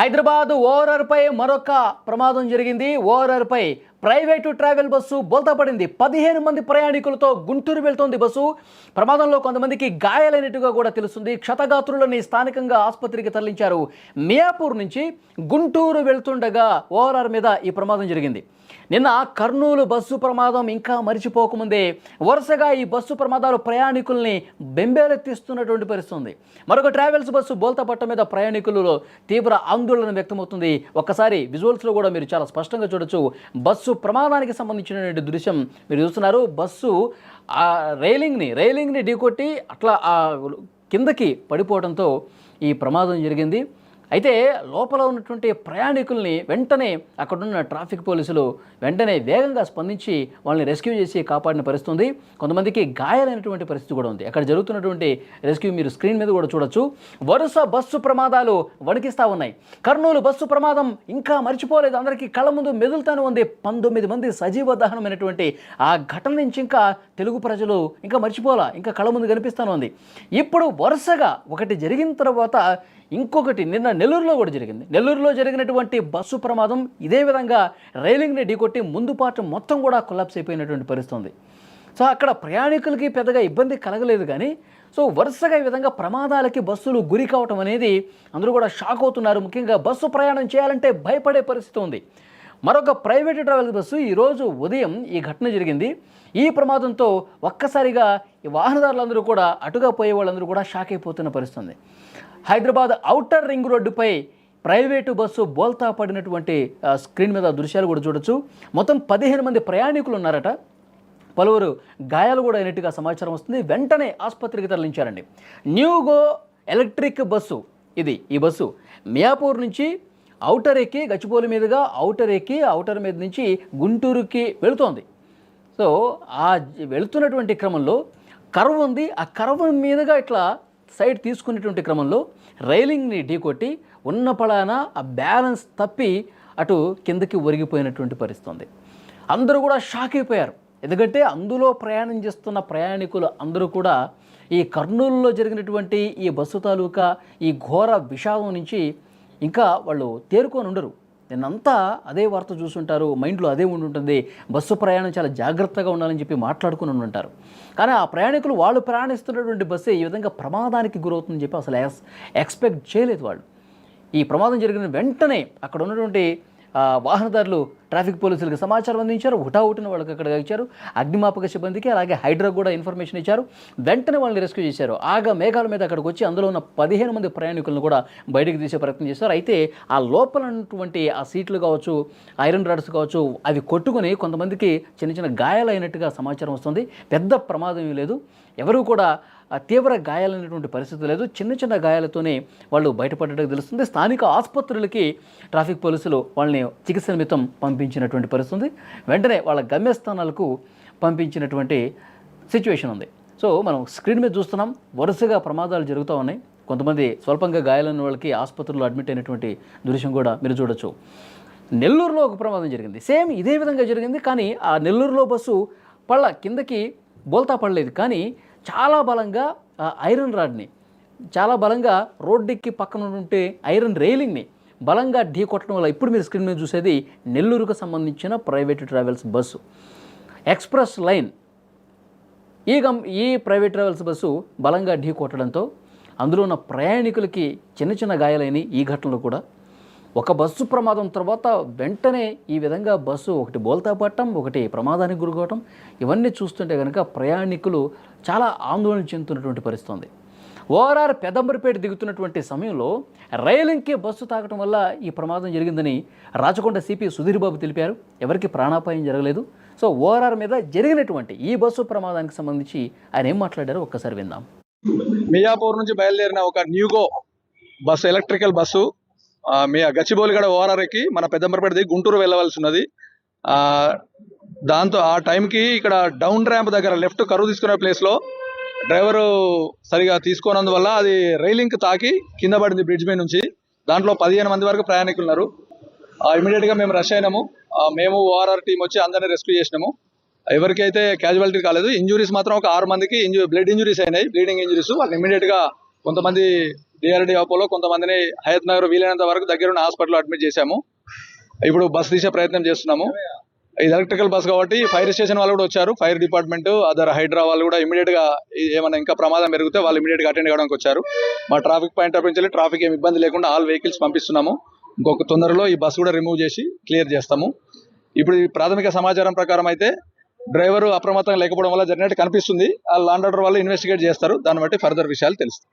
హైదరాబాద్ ఓవరర్పై మరొక ప్రమాదం జరిగింది. ఓవరర్పై ప్రైవేటు ట్రావెల్ బస్సు బోల్తా పడింది. పదిహేను మంది ప్రయాణికులతో గుంటూరు వెళ్తోంది బస్సు. ప్రమాదంలో కొంతమందికి గాయాలైనట్టుగా కూడా తెలుస్తుంది. క్షతగాత్రులని స్థానికంగా ఆసుపత్రికి తరలించారు. మియాపూర్ నుంచి గుంటూరు వెళ్తుండగా ఓఆర్ఆర్ మీద ఈ ప్రమాదం జరిగింది. నిన్న కర్నూలు బస్సు ప్రమాదం ఇంకా మరిచిపోకముందే వరుసగా ఈ బస్సు ప్రమాదాలు ప్రయాణికుల్ని బెంబేలెత్తిస్తున్నటువంటి పరిస్థితి ఉంది మరొక ట్రావెల్స్ బస్సు బోల్తా పట్ట మీద ప్రయాణికులలో తీవ్ర ఆందోళన వ్యక్తమవుతుంది. ఒక్కసారి విజువల్స్లో కూడా మీరు చాలా స్పష్టంగా చూడొచ్చు. బస్సు ప్రమాదానికి సంబంధించినటువంటి దృశ్యం మీరు చూస్తున్నారు. బస్సు ఆ రైలింగ్ని రైలింగ్ని ఢీకొట్టి అట్లా ఆ కిందకి పడిపోవడంతో ఈ ప్రమాదం జరిగింది. అయితే లోపల ఉన్నటువంటి ప్రయాణికుల్ని వెంటనే అక్కడున్న ట్రాఫిక్ పోలీసులు వెంటనే వేగంగా స్పందించి వాళ్ళని రెస్క్యూ చేసి కాపాడిన పరిస్థితి ఉంది కొంతమందికి గాయాలైనటువంటి పరిస్థితి కూడా ఉంది. అక్కడ జరుగుతున్నటువంటి రెస్క్యూ మీరు స్క్రీన్ మీద కూడా చూడొచ్చు. వరుస బస్సు ప్రమాదాలు వణికిస్తూ ఉన్నాయి. కర్నూలు బస్సు ప్రమాదం ఇంకా మర్చిపోలేదు. అందరికీ కళ్ళ ముందు మెదులుతాను ఉంది పంతొమ్మిది మంది సజీవ దహనమైనటువంటి ఆ ఘటన నుంచి ఇంకా తెలుగు ప్రజలు ఇంకా మర్చిపోలా ఇంకా కళ్ళ ముందు కనిపిస్తాను ఉంది ఇప్పుడు వరుసగా ఒకటి జరిగిన తర్వాత ఇంకొకటి నిన్న నెల్లూరులో కూడా జరిగింది. నెల్లూరులో జరిగినటువంటి బస్సు ప్రమాదం ఇదే విధంగా రైలింగ్ని ఢీకొట్టి ముందు పాట మొత్తం కూడా కొలాప్స్ అయిపోయినటువంటి పరిస్థితి ఉంది సో అక్కడ ప్రయాణికులకి పెద్దగా ఇబ్బంది కలగలేదు కానీ సో వరుసగా ఈ విధంగా ప్రమాదాలకి బస్సులు గురి కావటం అనేది అందరూ కూడా షాక్ అవుతున్నారు. ముఖ్యంగా బస్సు ప్రయాణం చేయాలంటే భయపడే పరిస్థితి ఉంది. మరొక ప్రైవేట్ ట్రావెల్ బస్సు ఈరోజు ఉదయం ఈ ఘటన జరిగింది. ఈ ప్రమాదంతో ఒక్కసారిగా ఈ వాహనదారులందరూ కూడా అటుగా పోయే వాళ్ళందరూ కూడా షాక్ అయిపోతున్న పరిస్థితి హైదరాబాద్ ఔటర్ రింగ్ రోడ్డుపై ప్రైవేటు బస్సు బోల్తా పడినటువంటి స్క్రీన్ మీద దృశ్యాలు కూడా చూడొచ్చు. మొత్తం పదిహేను మంది ప్రయాణికులు ఉన్నారట. పలువురు గాయాలు కూడా అయినట్టుగా సమాచారం వస్తుంది. వెంటనే ఆసుపత్రికి తరలించారండి. న్యూగో ఎలక్ట్రిక్ బస్సు ఇది ఈ బస్సు మియాపూర్ నుంచి ఔటర్ ఎక్కి గచ్చిపోలి మీదుగా ఔటర్ ఎక్కి ఔటర్ మీద నుంచి గుంటూరుకి వెళుతోంది. సో ఆ వెళుతున్నటువంటి క్రమంలో కర్వ్ ఉంది. ఆ కర్వ్ మీదుగా ఇట్లా సైడ్ తీసుకునేటువంటి క్రమంలో రైలింగ్ని ఢీకొట్టి ఉన్న పడాన ఆ బ్యాలెన్స్ తప్పి అటు కిందకి ఒరిగిపోయినటువంటి పరిస్థితుంది. అందరూ కూడా షాక్ అయిపోయారు. ఎందుకంటే అందులో ప్రయాణం చేస్తున్న ప్రయాణికులు అందరూ కూడా ఈ కర్నూలులో జరిగినటువంటి ఈ బస్సు తాలూకా ఈ ఘోర విషాదం నుంచి ఇంకా వాళ్ళు తేరుకొని ఉండరు నిన్నంతా అదే వార్త చూసుంటారు మైండ్లో అదే ఉండి ఉంటుంది బస్సు ప్రయాణం చాలా జాగ్రత్తగా ఉండాలని చెప్పి మాట్లాడుకుని ఉంటారు కానీ ఆ ప్రయాణికులు వాళ్ళు ప్రయాణిస్తున్నటువంటి బస్సే ఈ విధంగా ప్రమాదానికి గురవుతుందని చెప్పి అసలు ఎక్స్పెక్ట్ చేయలేదు వాళ్ళు. ఈ ప్రమాదం జరిగిన వెంటనే అక్కడ ఉన్నటువంటి వాహనదారులు ట్రాఫిక్ పోలీసులకు సమాచారం అందించారు. హుటాహుటిన వాళ్ళకి అక్కడ ఇచ్చారు. అగ్నిమాపక సిబ్బందికి అలాగే హైడ్రా కూడా ఇన్ఫర్మేషన్ ఇచ్చారు. వెంటనే వాళ్ళని రెస్క్యూ చేశారు. ఆగా మేఘాల మీద అక్కడికి వచ్చి అందులో ఉన్న పదిహేను మంది ప్రయాణికులను కూడా బయటికి తీసే ప్రయత్నం చేశారు. అయితే ఆ లోపల ఉన్నటువంటి ఆ సీట్లు కావచ్చు ఐరన్ రాడ్స్ కావచ్చు అవి కొట్టుకుని కొంతమందికి చిన్న చిన్న గాయాలైనట్టుగా సమాచారం వస్తుంది. పెద్ద ప్రమాదం లేదు. ఎవరూ కూడా తీవ్ర గాయాలైనటువంటి పరిస్థితి లేదు. చిన్న చిన్న గాయాలతోనే వాళ్ళు బయటపడ్డట్టు తెలుస్తుంది. స్థానిక ఆసుపత్రులకి ట్రాఫిక్ పోలీసులు వాళ్ళని చికిత్స నిమిత్తం పంపించినటువంటి పరిస్థితి వెంటనే వాళ్ళ గమ్యస్థానాలకు పంపించినటువంటి సిచ్యువేషన్ ఉంది. సో మనం స్క్రీన్ మీద చూస్తున్నాం. వరుసగా ప్రమాదాలు జరుగుతూ ఉన్నాయి. కొంతమంది స్వల్పంగా గాయాలైన వాళ్ళకి ఆసుపత్రిలో అడ్మిట్ అయినటువంటి దృశ్యం కూడా మీరు చూడొచ్చు. నెల్లూరులో ఒక ప్రమాదం జరిగింది. సేమ్ ఇదే విధంగా జరిగింది. కానీ ఆ నెల్లూరులో బస్సు పళ్ళ కిందకి బోల్తా పడలేదు. కానీ చాలా బలంగా ఐరన్ రాడ్ని. చాలా బలంగా రోడ్డెక్కి పక్కన ఉంటే ఐరన్ రైలింగ్ని బలంగా ఢీ కొట్టడం వల్ల ఇప్పుడు మీరు స్క్రీన్ మీద చూసేది నెల్లూరుకు సంబంధించిన private travels bus. Express line. ఈ గం ఈ ప్రైవేట్ ట్రావెల్స్ బస్సు బలంగా ఢీ కొట్టడంతో అందులో ఉన్న ప్రయాణికులకి చిన్న చిన్న గాయాలైన ఈ ఘటనలో కూడా. ఒక బస్సు ప్రమాదం తర్వాత వెంటనే ఈ విధంగా బస్సు ఒకటి బోల్తా పట్టడం ఒకటి ప్రమాదానికి గురికోవటం ఇవన్నీ చూస్తుంటే కనుక ప్రయాణికులు చాలా ఆందోళన చెందుతున్నటువంటి పరిస్థితి ఉంది ఓఆర్ఆర్ పెదంబరిపేట దిగుతున్నటువంటి సమయంలో రైలింగ్కి బస్సు తాగటం వల్ల ఈ ప్రమాదం జరిగిందని రాచకొండ సిపి సుధీర్ బాబు తెలిపారు. ఎవరికి ప్రాణాపాయం జరగలేదు. సో ఓఆర్ఆర్ మీద జరిగినటువంటి ఈ బస్సు ప్రమాదానికి సంబంధించి ఆయన ఏం మాట్లాడారో ఒక్కసారి విందాం. మియాపూర్ నుంచి బయలుదేరిన ఒక న్యూగో బస్సు ఎలక్ట్రికల్ బస్సు మీ గచ్చిబౌలిగడ ఓఆర్ఆర్ మన పెద్దంబరపేట దిగి గుంటూరు వెళ్ళవలసి ఉన్నది దాంతో ఆ టైంకి ఇక్కడ డౌన్ ర్యాంప్ దగ్గర లెఫ్ట్ కరువు తీసుకునే ప్లేస్లో డ్రైవరు సరిగా తీసుకోనందువల్ల అది రైలింగ్ తాకి కింద పడింది బ్రిడ్జ్ మీద నుంచి. దాంట్లో పదిహేను మంది వరకు ప్రయాణికులు ఉన్నారు ఇమీడియట్గా మేము రష్ అయినాము. మేము ఓఆర్ఆర్ టీం వచ్చి అందరినీ రెస్క్యూ చేసినాము. ఎవరికైతే క్యాజువాలిటీ కాలేదు ఇంజురీస్ మాత్రం ఒక ఆరు మందికి ఇంజు బ్లడ్ ఇంజురీస్ అయినాయి బ్లీడింగ్ ఇంజురీస్. వాళ్ళు ఇమీడియట్గా కొంతమంది డిఆర్డి అపోలో కొంతమందిని హయత్ నగర్ వీలైనంత వరకు దగ్గర ఉన్న హాస్పిటల్ అడ్మిట్ చేశాము. ఇప్పుడు బస్ తీసే ప్రయత్నం చేస్తున్నాము. ఇది ఎలక్ట్రికల్ బస్ కాబట్టి ఫైర్ స్టేషన్ వాళ్ళు కూడా వచ్చారు. ఫైర్ డిపార్ట్మెంట్ అదర్ హైడ్రా వాళ్ళు కూడా ఇమీడియట్గా ఏమైనా ఇంకా ప్రమాదం పెరిగితే వాళ్ళు ఇమీడియట్గా అటెండ్ కావడానికి వచ్చారు. మా ట్రాఫిక్ పాయింట్ ఆఫ్ నుంచి ట్రాఫిక్ ఏమి ఇబ్బంది లేకుండా ఆల్ వెహికల్స్ పంపిస్తున్నాము. ఇంకొక తొందరలో ఈ బస్ కూడా రిమూవ్ చేసి క్లియర్ చేస్తాము. ఇప్పుడు ఈ ప్రాథమిక సమాచారం ప్రకారం అయితే డ్రైవర్ అప్రమత్తంగా లేకపోవడం వల్ల జరిగినట్టు కనిపిస్తుంది. ఆ లాండ్ ఆర్డర్ వాళ్ళు ఇన్వెస్టిగేట్ చేస్తారు. దాన్ని బట్టి ఫర్దర్ విషయాలు తెలుస్తాయి.